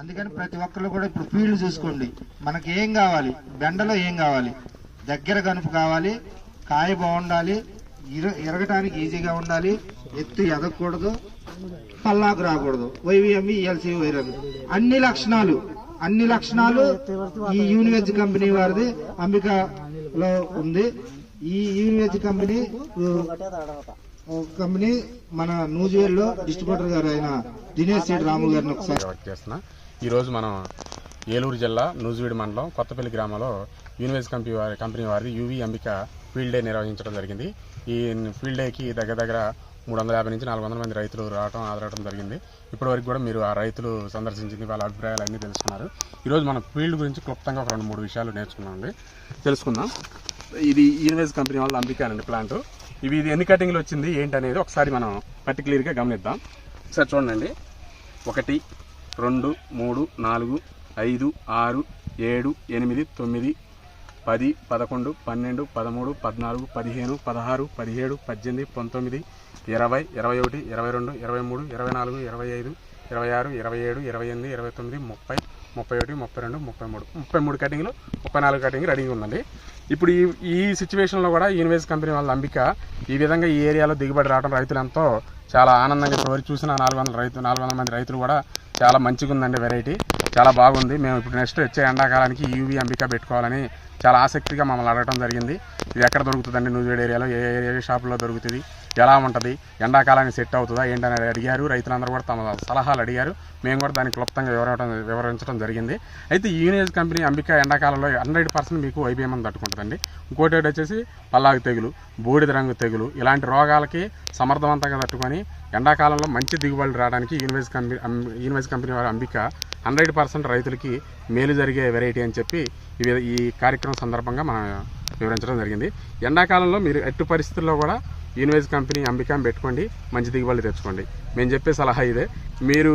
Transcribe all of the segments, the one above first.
అందుకని ప్రతి ఒక్కరు కూడా ఇప్పుడు ఫీల్డ్ చూసుకోండి. మనకి ఏం కావాలి? బెండలో ఏం కావాలి? దగ్గర కనుపు కావాలి కాయ బాగుండాలి ఇర ఇరగటానికి ఈజీగా ఉండాలి ఎత్తు ఎదగకూడదు పల్లాకు రాకూడదు. వైవిఎం ఈఎల్సి వైరల్ అన్ని లక్షణాలు అన్ని లక్షణాలు ఈ యూనివెజ్ కంపెనీ వారిది అంబికలో ఉంది. ఈ యూనివెజ్ కంపెనీ కంపెనీ మన నూజివేల్లో డిస్ట్రిబ్యూటర్ గారు అయిన దినేష్ రెడ్డి రాము గారిని ఒకసారి చేస్తున్నా. ఈరోజు మనం ఏలూరు జిల్లా నూజివీడి మండలం కొత్తపల్లి గ్రామంలో యూనివర్స్ కంపెనీ వారి కంపెనీ వారిది యూవీ అంబిక ఫీల్డ్ డే నిర్వహించడం జరిగింది. ఈ ఫీల్డ్ డేకి దగ్గర దగ్గర మూడు వందల యాభై నుంచి నాలుగు వందల మంది రైతులు రావడం ఆదరవడం జరిగింది. ఇప్పటి వరకు కూడా మీరు ఆ రైతులు సందర్శించింది వాళ్ళ అభిప్రాయాలు అన్నీ తెలుసుకున్నారు. ఈరోజు మనం ఫీల్డ్ గురించి క్లుప్తంగా ఒక రెండు మూడు విషయాలు నేర్చుకున్నామండి తెలుసుకుందాం. ఇది యూనివర్స్ కంపెనీ వాళ్ళ అంబికానండి అండి ప్లాంట్. ఇవి ఇది ఎన్ని కటింగ్లు వచ్చింది ఏంటనేది ఒకసారి మనం పర్టికులర్గా గమనిద్దాం. ఒకసారి చూడండి. ఒకటి రెండు మూడు నాలుగు ఐదు ఆరు ఏడు ఎనిమిది తొమ్మిది పది పదకొండు పన్నెండు పదమూడు పద్నాలుగు పదిహేను పదహారు పదిహేడు పద్దెనిమిది పంతొమ్మిది ఇరవై ఇరవై ఒకటి ఇరవై రెండు ఇరవై మూడు ఇరవై నాలుగు ఇరవై ఐదు ఇరవై ఆరు ఇరవై ఏడు ఇరవై ఎనిమిది ఇరవై తొమ్మిది ముప్పై ముప్పై ఒకటి ముప్పై రెండు ముప్పై మూడు. ముప్పై మూడు కటింగ్లు ముప్పై నాలుగు కటింగ్ రెడీగా ఉందండి. ఇప్పుడు ఈ ఈ సిచ్యువేషన్లో కూడా యూనివర్స్ కంపెనీ వాళ్ళ అంబిక ఈ విధంగా ఈ ఏరియాలో దిగుబడి రావడం రైతులు ఎంతో చాలా ఆనందంగా ఇప్పుడు వరకు చూసిన నాలుగు వందల రైతు నాలుగు వందల మంది రైతులు కూడా చాలా మంచిగా ఉందండి వెరైటీ. చాలా బాగుంది. మేము ఇప్పుడు నెక్స్ట్ వచ్చే ఎండాకాలానికి యూవీ అంబిక పెట్టుకోవాలని చాలా ఆసక్తిగా మమ్మల్ని అడగడం జరిగింది. ఇది ఎక్కడ దొరుకుతుందండి? నూజివేడ్ ఏరియాలో ఏ ఏ షాపులో దొరుకుతుంది? ఎలా ఉంటుంది? ఎండాకాలానికి సెట్ అవుతుందా? ఏంటని అడిగారు. రైతులందరూ కూడా తమ సలహాలు అడిగారు. మేము కూడా దానికి క్లుప్తంగా వివరడం వివరించడం జరిగింది. అయితే ఈ యూనియన్ కంపెనీ అంబిక ఎండాకాలంలో హండ్రెడ్ పర్సెంట్ మీకు వైబీఎం తట్టుకుంటుందండి. ఇంకోటి వచ్చేసి పల్లాకు తెగులు బూడిద రంగు తెగులు ఇలాంటి రోగాలకి సమర్థవంతంగా తట్టుకొని ఎండాకాలంలో మంచి దిగుబడులు రావడానికి యూనివర్స్ కంపెనీ యూనివర్స్ కంపెనీ వారి అంబిక హండ్రెడ్ పర్సెంట్ రైతులకి మేలు జరిగే వెరైటీ అని చెప్పి ఈ కార్యక్రమం సందర్భంగా మనం వివరించడం జరిగింది. ఎండాకాలంలో మీరు ఎట్టి పరిస్థితుల్లో కూడా యూనివర్స్ కంపెనీ అంబికాం పెట్టుకోండి మంచి దిగుబడులు తెచ్చుకోండి. మేము చెప్పే సలహా ఇదే. మీరు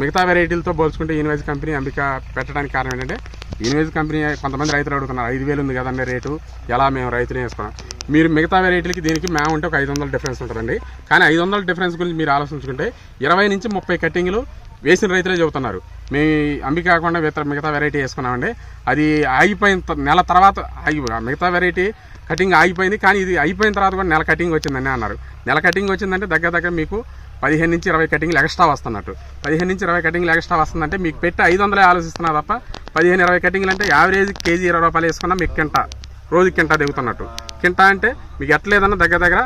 మిగతా వెరైటీలతో పోల్చుకుంటే యూనివర్స్ కంపెనీ అంబికా పెట్టడానికి కారణం ఏంటంటే యూనివర్స్ కంపెనీ కొంతమంది రైతులు అడుగుతున్నారు ఐదు వేలు ఉంది కదండి రేటు ఎలా మేము రైతులు వేసుకున్నాం. మీరు మిగతా వెరైటీలకి దీనికి మేము ఉంటే ఒక ఐదు వందల డిఫరెన్స్ ఉంటుందండి. కానీ ఐదు వందల డిఫరెన్స్ గురించి మీరు ఆలోచించుకుంటే ఇరవై నుంచి ముప్పై కట్టింగ్లు వేసిన రైతులే చెబుతున్నారు. మేము అంబి కాకుండా మిగతా మిగతా వెరైటీ వేసుకున్నామండి. అది ఆగిపోయిన నెల తర్వాత ఆగి మిగతా వెరైటీ కటింగ్ ఆగిపోయింది. కానీ ఇది అయిపోయిన తర్వాత కూడా నెల కటింగ్ వచ్చిందని అన్నారు. నెల కటింగ్ వచ్చిందంటే దగ్గర దగ్గర మీకు పదిహేను నుంచి ఇరవై కటింగ్లు ఎక్స్ట్రా వస్తున్నట్టు. పదిహేను నుంచి ఇరవై కటింగ్లు ఎక్స్ట్రా వస్తుందంటే మీకు పెట్టి ఐదు వందలే ఆలోచిస్తున్నా తప్ప పదిహేను ఇరవై కటింగ్లు అంటే యావరేజ్ కేజీ ఇరవై రూపాయలు వేసుకున్నా మీకు కింట రోజు కింట దిగుతున్నట్టు. కింట అంటే మీకు ఎట్లేదన్నా దగ్గర దగ్గర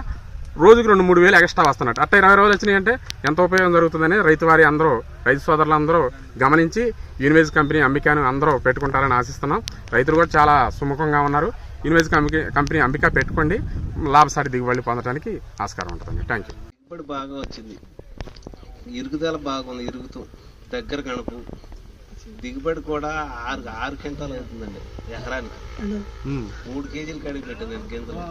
రోజుకి రెండు మూడు వేలు ఎక్స్ట్రా వస్తున్నట్టు. అట్లా ఇరవై రోజులు వచ్చినాయి అంటే ఎంత ఉపయోగం జరుగుతుందని రైతు వారి అందరూ రైతు సోదరులు అందరూ గమనించి యూనివేజ్ కంపెనీ అంబికాను అందరూ పెట్టుకుంటారని ఆశిస్తున్నాం. రైతులు కూడా చాలా సుముఖంగా ఉన్నారు. యూనివేజ్ కంపెనీ కంపెనీ అంబికా పెట్టుకోండి. లాభసాటి దిగుబడి పొందడానికి ఆస్కారం ఉంటుందండి. థ్యాంక్ యూ దిగుబడి బాగా వచ్చింది. ఇరుగుదల బాగుంది ఇరుగుతూ దగ్గర కనుపు దిగుబడి కూడా ఆరు ఆరు క్వింటాలు అవుతుందండి ఎకరానికి. మూడు కేజీలు కడిగి పెట్టిందండి గింజలు.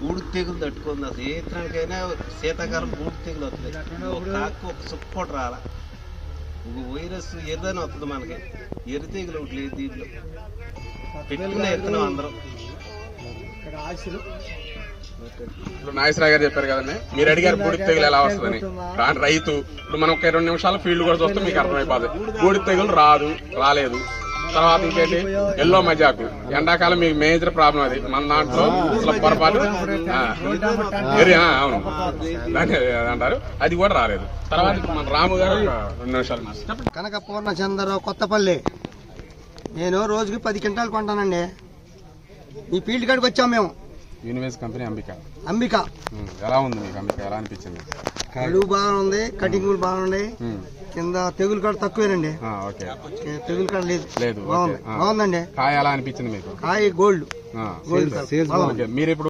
బూడి తెగులు తట్టుకుంది. అసలు ఏ ఇతరానికైనా శీతాకాలం బూడి తెగులు వస్తుంది. ఒక కాకు ఒక సుక్క రాలా. ఒక వైరస్ ఎర్రని వస్తుంది మనకి. ఎర్ర తెగులు ఒకటి లేదు దీంట్లో. పెట్టుకున్న ఎత్తనం అందరం. ఇప్పుడు నాగేశ్వరరావు గారు చెప్పారు కదండి మీరు అడిగారు బూడి తెగులు ఎలా వస్తుందని. రైతు ఇప్పుడు మనం ఒక రెండు నిమిషాలు ఫీల్డ్ కూడా చూస్తే మీకు అర్థమైపోతుంది బూడి తెగులు రాదు రాలేదు. తర్వాత ఇంకేంటి? ఎల్లో మజాకు. ఎండాకాలం మీకు మేజర్ ప్రాబ్లం అది. మన దాంట్లో అసలు పొరపాటు. అవును. దాన్ని అంటారు అది కూడా రాలేదు. తర్వాత మన రాము గారు రెండు నిమిషాలు కనక పూర్ణచంద్ర కొత్తపల్లి. నేను రోజుకి పది క్వింటాలు కొంటానండి. ఈ ఫీల్డ్ కాడికి వచ్చాం మేము. Universe company Ambika. అంబిక. ఎలా ఉంది మీకు అంబిక? ఎలా అనిపించింది? అడుగు బాగుంది కటింగ్ బాగుంది ఉమ్, కింద తెగులు కాడ తక్కువేనండి. తెగులు కాడ లేదు. లేదు బాగుంది. బాగుందండి. కాయ ఎలా అనిపించింది మీకు? కాయ గోల్డ్. గోల్డ్ మీరు ఇప్పుడు